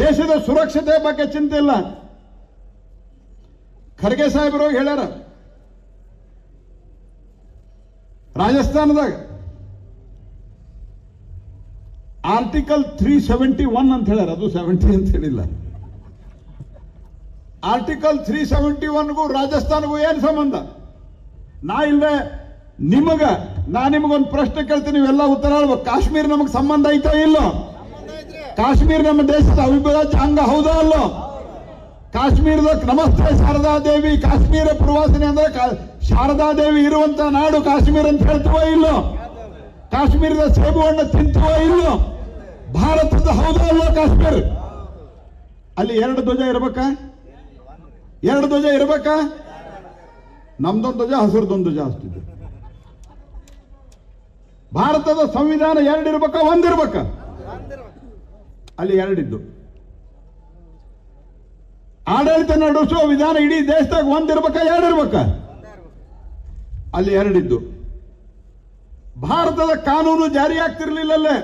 ದೇಶದ ಸುರಕ್ಷತೆ ಬಗ್ಗೆ ಚಿಂತೆ ಇಲ್ಲ. ಖರ್ಗೆ ಸಾಹೇಬರು ಹೇಳ್ಯಾರ, ರಾಜಸ್ಥಾನದಾಗ ಆರ್ಟಿಕಲ್ ತ್ರೀ ಸೆವೆಂಟಿ ಒನ್ ಅಂತ ಹೇಳ್ಯಾರ, ಅದು ಸೆವೆಂಟಿ ಅಂತ ಹೇಳಿಲ್ಲ. ಆರ್ಟಿಕಲ್ ತ್ರೀ ಸೆವೆಂಟಿ ಒನ್ಗೂ ರಾಜಸ್ಥಾನಗೂ ಏನು ಸಂಬಂಧ? ನಾ ಇಲ್ಲ ನಿಮಗ, ನಾ ನಿಮಗೊಂದು ಪ್ರಶ್ನೆ ಕೇಳ್ತೀನಿ ನೀವೆಲ್ಲ ಉತ್ತರ ಕಾಶ್ಮೀರ ನಮಗೆ ಸಂಬಂಧ ಐತೋ ಇಲ್ಲೋ? ಕಾಶ್ಮೀರ ನಮ್ಮ ದೇಶದ ಅವಿಭಾಜ್ಯ ಅಂಗ ಹೌದಾ ಅಲ್ಲೋ? ಕಾಶ್ಮೀರದ ನಮಸ್ತೆ ಶಾರದಾ ದೇವಿ, ಕಾಶ್ಮೀರ ಪ್ರವಾಸನೆ ಅಂದ್ರೆ ಶಾರದಾ ದೇವಿ ಇರುವಂತ ನಾಡು ಕಾಶ್ಮೀರ ಅಂತ ಹೇಳ್ತೀವೋ ಇಲ್ಲೋ? ಕಾಶ್ಮೀರದ ಸೇಬು ಹಣ್ಣು ತಿಂತೀವೋ ಇಲ್ಲೋ? ಭಾರತದ ಹೌದೋ ಅಲ್ಲೋ ಕಾಶ್ಮೀರ? ಅಲ್ಲಿ ಎರಡು ಧ್ವಜ ಇರ್ಬೇಕಾ? ಎರಡು ಧ್ವಜ ಇರ್ಬೇಕಾ? ನಮ್ದೊಂದು ಧ್ವಜ, ಹಸಿರದೊಂದು ಧ್ವಜ ಹಸ್ತಿದ್ರು ಭಾರತದ ಸಂವಿಧಾನ ಎರಡು ಇರ್ಬೇಕಾ ಒಂದಿರ್ಬೇಕಾ? ಅಲ್ಲಿ ಎರಡಿದ್ದು. ಆಡಳಿತ ನಡೆಸುವ ವಿಧಾನ ಇಡೀ ದೇಶದಾಗ ಒಂದಿರ್ಬೇಕ ಎರಡು ಇರ್ಬೇಕಾ ಅಲ್ಲಿ ಎರಡಿದ್ದು. ಭಾರತದ ಕಾನೂನು ಜಾರಿ ಆಗ್ತಿರ್ಲಿಲ್ಲಲ್ಲೇ.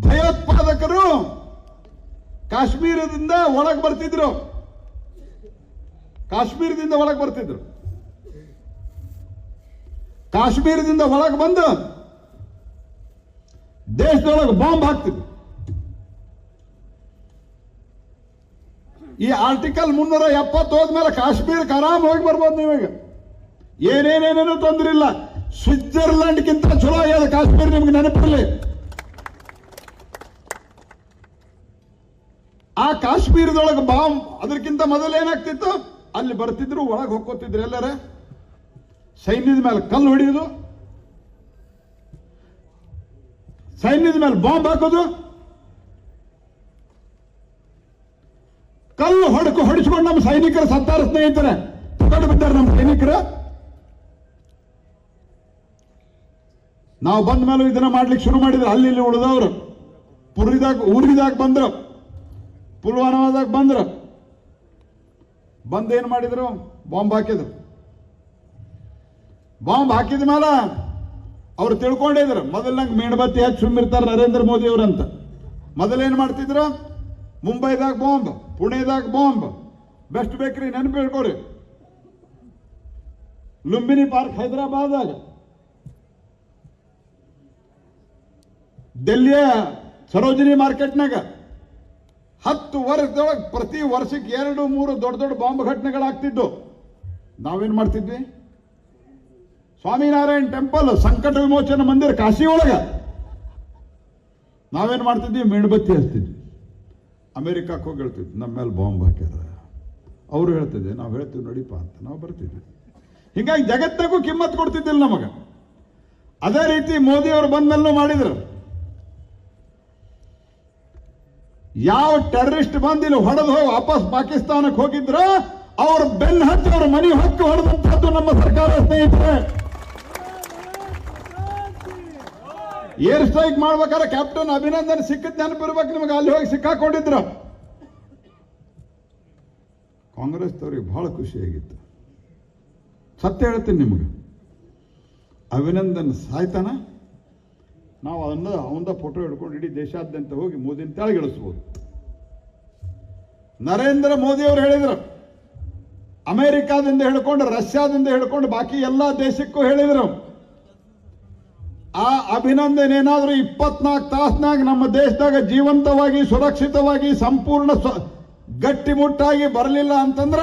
ಭಯೋತ್ಪಾದಕರು ಕಾಶ್ಮೀರದಿಂದ ಒಳಗೆ ಬರ್ತಿದ್ರು. ಕಾಶ್ಮೀರದಿಂದ ಒಳಗೆ ಬರ್ತಿದ್ರು. ಕಾಶ್ಮೀರದಿಂದ ಒಳಗೆ ಬಂದು ದೇಶದೊಳಗೆ ಬಾಂಬ್ ಹಾಕ್ತಿದ್ರು ಈ ಆರ್ಟಿಕಲ್ ಮುನ್ನೂರ ಎಪ್ಪತ್ತು ಹೋದ್ಮೇಲೆ ಕಾಶ್ಮೀರಕ್ಕೆ ಆರಾಮ್ ಹೋಗಿ ಬರ್ಬೋದು ನೀವೀಗ. ಏನೇನೇನೇನು ತೊಂದ್ರೆ ಇಲ್ಲ. ಸ್ವಿಟ್ಜರ್ಲೆಂಡ್ಗಿಂತ ಚಲೋ ಆಗ್ಯದ ಕಾಶ್ಮೀರ ನಿಮ್ಗೆ ನೆನಪಿರಲಿ. ಆ ಕಾಶ್ಮೀರದೊಳಗೆ ಬಾಂಬ್ ಅದಕ್ಕಿಂತ ಮೊದಲು ಏನಾಗ್ತಿತ್ತು? ಅಲ್ಲಿ ಬರ್ತಿದ್ರು, ಒಳಗೆ ಹೋಗ್ಕೋತಿದ್ರು ಎಲ್ಲರ. ಸೈನ್ಯದ ಮೇಲೆ ಕಲ್ಲು ಹೊಡೆಯೋದು. ಸೈನ್ಯದ ಮೇಲೆ ಬಾಂಬ್ ಹಾಕೋದು? ಕಲ್ಲು ಹೊಡಕು ಹೊಡಿಸ್ಕೊಂಡು ನಮ್ಮ ಸೈನಿಕರ ಸತ್ತಾರ ಸ್ನೇಹಿತರೆ. ತಗೊಂಡು ಬಿದ್ದಾರೆ ನಮ್ಮ ಸೈನಿಕರು? ನಾವು ಬಂದ ಮೇಲೆ ಇದನ್ನ ಮಾಡ್ಲಿಕ್ಕೆ ಶುರು ಮಾಡಿದ್ರು ಅಲ್ಲಿ ಇಲ್ಲಿ ಉಳಿದವರು. ಪುರಿದಾಗ, ಊರಿದಾಗ ಬಂದ್ರು. ಪುಲ್ವಾಮಾದಾಗ ಬಂದ್ರು. ಬಂದೇನ್ ಮಾಡಿದ್ರು? ಬಾಂಬ್ ಹಾಕಿದ್ರು. ಬಾಂಬ್ ಹಾಕಿದ ಮೇಲೆ ಅವ್ರು ತಿಳ್ಕೊಂಡಿದ್ರು ಮೊದಲಂಗೆ ಮೇಣಬತ್ತಿ ಹಚ್ಚಿ ಸುಮ್ಮಿರ್ತಾರೆ ನರೇಂದ್ರ ಮೋದಿ ಅವರಂತ. ಮೊದಲೇನು ಮಾಡ್ತಿದ್ರು? ಮುಂಬೈದಾಗ ಬಾಂಬ್ ಪುಣೆದಾಗ ಬಾಂಬ್ ಬೆಸ್ಟ್ ಬೇಕ್ರಿ ನೆನಪು ಹೇಳ್ಕೊರಿ ಲುಂಬಿನಿ ಪಾರ್ಕ್ ಹೈದರಾಬಾದಾಗ ದೆಲ್ಲಿಯ ಸರೋಜಿನಿ ಮಾರ್ಕೆಟ್ನಾಗ. ಹತ್ತು ವರ್ಷದೊಳಗೆ ಪ್ರತಿ ವರ್ಷಕ್ಕೆ ಎರಡು, ಮೂರು ದೊಡ್ಡ ದೊಡ್ಡ ಬಾಂಬ್ ಘಟನೆಗಳಾಗ್ತಿದ್ದು. ನಾವೇನು ಮಾಡ್ತಿದ್ವಿ? ಸ್ವಾಮಿನಾರಾಯಣ್ ಟೆಂಪಲ್, ಸಂಕಟ ವಿಮೋಚನ ಮಂದಿರ, ಕಾಶಿ ಒಳಗೆ. ನಾವೇನ್ ಮಾಡ್ತಿದ್ವಿ? ಮೇಣಬತ್ತಿ ಹಚ್ತಿದ್ವಿ. ಅಮೆರಿಕಕ್ಕೆ ಹೋಗಿ ಹೇಳ್ತಿದ್ವಿ. ನಮ್ಮ ಮೇಲೆ ಬಾಂಬ್ ಹಾಕ್ಯಾರ. ಅವರು ಹೇಳ್ತಿದ್ದೆ, ನಾವು ಹೇಳ್ತೀವಿ ನಡೀಪ ಅಂತ. ನಾವು ಬರ್ತಿದ್ವಿ. ಹೀಗಾಗಿ ಜಗತ್ತಾಗೂ ಕಿಮ್ಮತ್ ಕೊಡ್ತಿದ್ದಿಲ್ಲ ನಮಗ. ಅದೇ ರೀತಿ ಮೋದಿ ಅವರು ಬಂದ್ಮೇಲೂ ಮಾಡಿದ್ರು. ಯಾವ ಟೆರರಿಸ್ಟ್ ಬಂದಿಲ್ಲ ಹೊಡೆದು ಹೋಗಿ ವಾಪಸ್ ಪಾಕಿಸ್ತಾನಕ್ಕೆ ಹೋಗಿದ್ರ, ಅವ್ರ ಬೆನ್ ಹತ್ತಿ ಅವ್ರ ಮನೆ ಹೊತ್ತು ಹೊಡೆದಂತಹದ್ದು ನಮ್ಮ ಸರ್ಕಾರ ಸ್ನೇಹಿತರೆ. ಏರ್ ಸ್ಟ್ರೈಕ್ ಮಾಡ್ಬೇಕಾದ್ರೆ ಕ್ಯಾಪ್ಟನ್ ಅಭಿನಂದನ್ ಸಿಕ್ಕದ್ ನೆನಪಿರ್ಬೇಕು ನಿಮಗೆ. ಅಲ್ಲಿ ಹೋಗಿ ಸಿಕ್ಕಾಕೊಂಡಿದ್ರು. ಕಾಂಗ್ರೆಸ್ದವ್ರಿಗೆ ಬಹಳ ಖುಷಿಯಾಗಿತ್ತು ಸತ್ಯ ಹೇಳ್ತೀನಿ ನಿಮಗೆ. ಅಭಿನಂದನ್ ಸಾಯ್ತಾನ. ನಾವು ಅದನ್ನ ಅವಂದ ಫೋಟೋ ಹಿಡ್ಕೊಂಡು ಇಡೀ ದೇಶಾದ್ಯಂತ ಹೋಗಿ ಮೋದಿನ ತೆಳಗಿಳಿಸ್ಬೋದು ನರೇಂದ್ರ ಮೋದಿ ಅವರು ಹೇಳಿದ್ರು. ಅಮೆರಿಕಾದಿಂದ ಹಿಡ್ಕೊಂಡು ರಷ್ಯಾದಿಂದ ಹಿಡ್ಕೊಂಡು ಬಾಕಿ ಎಲ್ಲ ದೇಶಕ್ಕೂ ಹೇಳಿದ್ರು. ಆ ಅಭಿನಂದನೆ ಏನಾದರೂ ಇಪ್ಪತ್ನಾಲ್ಕು ತಾಸನಾಗ ನಮ್ಮ ದೇಶದಾಗ ಜೀವಂತವಾಗಿ, ಸುರಕ್ಷಿತವಾಗಿ, ಸಂಪೂರ್ಣ ಗಟ್ಟಿಮುಟ್ಟಾಗಿ ಬರಲಿಲ್ಲ ಅಂತಂದ್ರ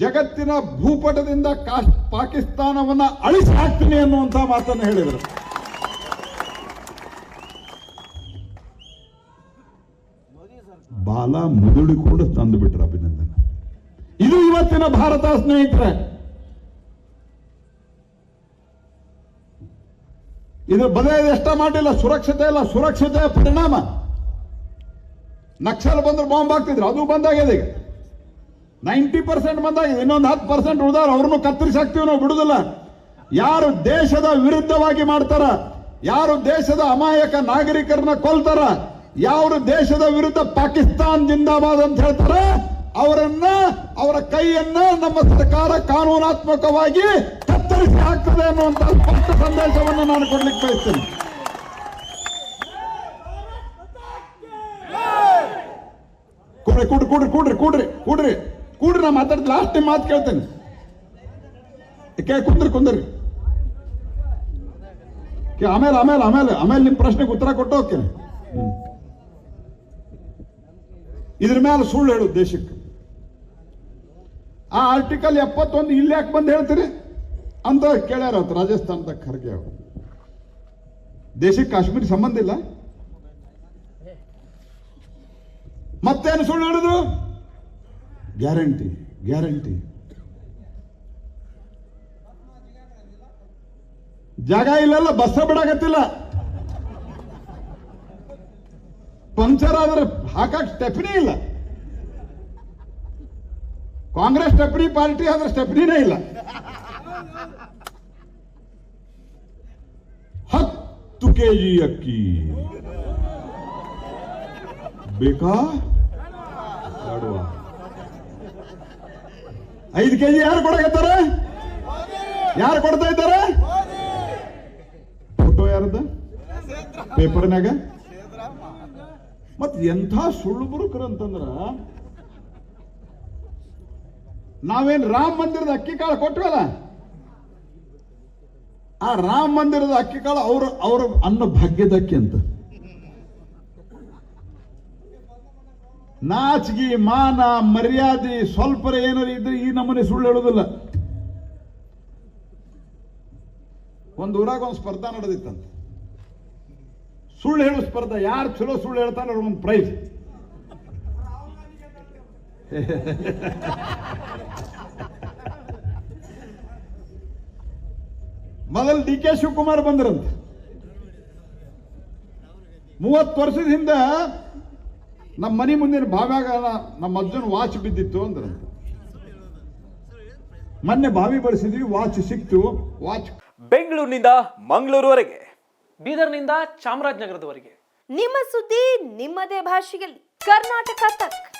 ಜಗತ್ತಿನ ಭೂಪಟದಿಂದ ಪಾಕಿಸ್ತಾನವನ್ನ ಅಳಿಸಿ ಹಾಕ್ತೀನಿ ಅನ್ನುವಂತ ಮಾತನ್ನು ಹೇಳಿದರು. ಬಾಲ ಕೂಡ ತಂದು ಬಿಟ್ರು ಅಭಿನಂದನೆ. ಇದು ಇವತ್ತಿನ ಭಾರತ ಸ್ನೇಹಿತರೆ. ಇದು ಬದೇ ಎಷ್ಟ ಮಾಡಿಲ್ಲ ಸುರಕ್ಷತೆ ಇಲ್ಲ, ಸುರಕ್ಷತೆ ಪರಿಣಾಮ. ನಕ್ಸಲ್ ಬಂದ್ರೆ ಬಾಂಬ್ ಹಾಕ್ತಿದ್ರು, ಅದು ಬಂದಾಗಿದೆ ಈಗ. ನೈಂಟಿ ಪರ್ಸೆಂಟ್ ಬಂದಾಗಿದೆ, ಇನ್ನೊಂದು ಹತ್ತು ಪರ್ಸೆಂಟ್ ಉಳಿದಾರ ಅವ್ರನ್ನು ಕತ್ತರಿಸಾಕ್ತೀವಿ ನಾವು, ಬಿಡುದಿಲ್ಲ. ಯಾರು ದೇಶದ ವಿರುದ್ಧವಾಗಿ ಮಾಡ್ತಾರ, ಯಾರು ದೇಶದ ಅಮಾಯಕ ನಾಗರಿಕರನ್ನ ಕೊಲ್ತಾರ, ಯಾರು ದೇಶದ ವಿರುದ್ಧ ಪಾಕಿಸ್ತಾನ್ ಜಿಂದಾಬಾದ್ ಅಂತ ಹೇಳ್ತಾರ, ಅವರನ್ನ, ಅವರ ಕೈಯನ್ನ ನಮ್ಮ ಸರ್ಕಾರ ಕಾನೂನಾತ್ಮಕವಾಗಿ ಕತ್ತರಿಸಿ ಹಾಕ್ತದೆ ಅನ್ನುವಂತ ಸ್ಪಷ್ಟ ಸಂದೇಶವನ್ನು ನಾನು ಕೊಡ್ಲಿಕ್ಕೆ ಬಯಸ್ತೇನೆ. ಕೂಡ್ರಿ ಕೂಡ್ರಿ ಕೂಡ್ರಿ ಕೂಡ್ರಿ ಕೂಡ್ರಿ ಕೂಡ್ರಿ ಕೂಡ್ರಿ, ನಾ ಮಾತಾಡಿದ್ ಲಾಸ್ಟ್ ಟೈಮ್ ಮಾತು ಕೇಳ್ತೇನೆ. ಕೇ ಕುಂದ್ರಿ ಕುಂದ್ರಿ. ಆಮೇಲೆ ಆಮೇಲೆ ಆಮೇಲೆ ಆಮೇಲೆ ನಿಮ್ಮ ಪ್ರಶ್ನೆಗೆ ಉತ್ತರ ಕೊಟ್ಟು ಹೋಗ್ತೇನೆ. ಇದ್ರ ಮೇಲೆ ಸುಳ್ಳು ಹೇಳು ದೇಶಕ್ಕೆ ಆ ಆರ್ಟಿಕಲ್ ಎಪ್ಪತ್ತೊಂದು ಇಲ್ಲಿ ಯಾಕೆ ಬಂದು ಹೇಳ್ತೀರಿ? ಅಂತ ಕೇಳ್ಯಾರ ಅವತ್ತು ರಾಜಸ್ಥಾನದ ಖರ್ಗೆ ಅವರು. ದೇಶಕ್ಕೆ ಕಾಶ್ಮೀರ ಸಂಬಂಧ ಇಲ್ಲ? ಮತ್ತೇನು ಸುಳ್ಳು ಹೇಳಿದ್ರು ಗ್ಯಾರಂಟಿ ಗ್ಯಾರಂಟಿ. ಜಾಗ ಇಲ್ಲಲ್ಲ ಬಸ್ಸ ಬಿಡಾಕತ್ತಿಲ್ಲ. ಪಂಚರ್ ಆದ್ರೆ ಹಾಕಕ್ ಸ್ಟೆಪ್ನಿ ಇಲ್ಲ. ಕಾಂಗ್ರೆಸ್ ಸ್ಟೆಪ್ನಿ ಪಾರ್ಟಿ ಆದ್ರೆ ಸ್ಟೆಪ್ನಿನೇ ಇಲ್ಲ. ಹತ್ತು ಕೆಜಿ ಅಕ್ಕಿ. ಬೇಕಾ? ಐದು ಕೆಜಿ ಯಾರು ಕೊಡಕತ್ತಾರೆ? ಯಾರು ಕೊಡ್ತಾ ಇದ್ದಾರೆ? ಫೋಟೋ ಯಾರದ ಪೇಪರ್ನಾಗ ಮತ್ ಎಂಥ ಸುಳ್ಳು ಬುರುಕರು ಅಂತಂದ್ರ, ನಾವೇನ್ ರಾಮ ಮಂದಿರದ ಅಕ್ಕಿ ಕಾಳು ಕೊಟ್ವಲ್ಲ? ಆ ರಾಮ ಮಂದಿರದ ಅಕ್ಕಿ ಕಾಳು ಅವರು, ಅವ್ರ ಅನ್ನ ಭಾಗ್ಯದ ಅಕ್ಕಿ ಅಂತ. ನಾಚಿಗೆ, ಮಾನ, ಮರ್ಯಾದೆ ಸ್ವಲ್ಪ ಏನಾರು ಇದ್ರೆ ಈ ನಮ್ಮನೆ ಸುಳ್ಳು ಹೇಳೋದಿಲ್ಲ. ಒಂದು ಊರಾಗ ಒಂದು ಸ್ಪರ್ಧಾ ನಡೆದಿತ್ತಂತ. ಸುಳ್ಳು ಹೇಳೋ ಸ್ಪರ್ಧಾ, ಯಾರು ಚಲೋ ಸುಳ್ಳು ಹೇಳ್ತಾನೆ ಅವ್ರಿಗೆ ಒಂದು ಪ್ರೈಸ್. ಮೊದಲು ಡಿ ಕೆ ಶಿವಕುಮಾರ್ ಬಂದ್ರಂತೆ. ಮೂವತ್ತು ವರ್ಷದ ಹಿಂದೆ ನಮ್ಮ ಮನೆ ಮುಂದಿನ ಬಾವ್ಯಾಗ ನಮ್ಮ ಅಜ್ಜನ ವಾಚ್ ಬಿದ್ದಿತ್ತು ಅಂದ್ರಂತ. ಮೊನ್ನೆ ಬಾವಿ ಬಳಸಿದ್ವಿ ವಾಚ್ ಸಿಕ್ತು ವಾಚ್ ಬೆಂಗಳೂರಿನಿಂದ ಮಂಗಳೂರುವರೆಗೆ. ಬೀದರ್ನಿಂದ ಚಾಮರಾಜನಗರದವರೆಗೆ. ನಿಮ್ಮ ಸುದ್ದಿ ನಿಮ್ಮದೇ ಭಾಷೆಯಲ್ಲಿ. ಕರ್ನಾಟಕ ತಕ್.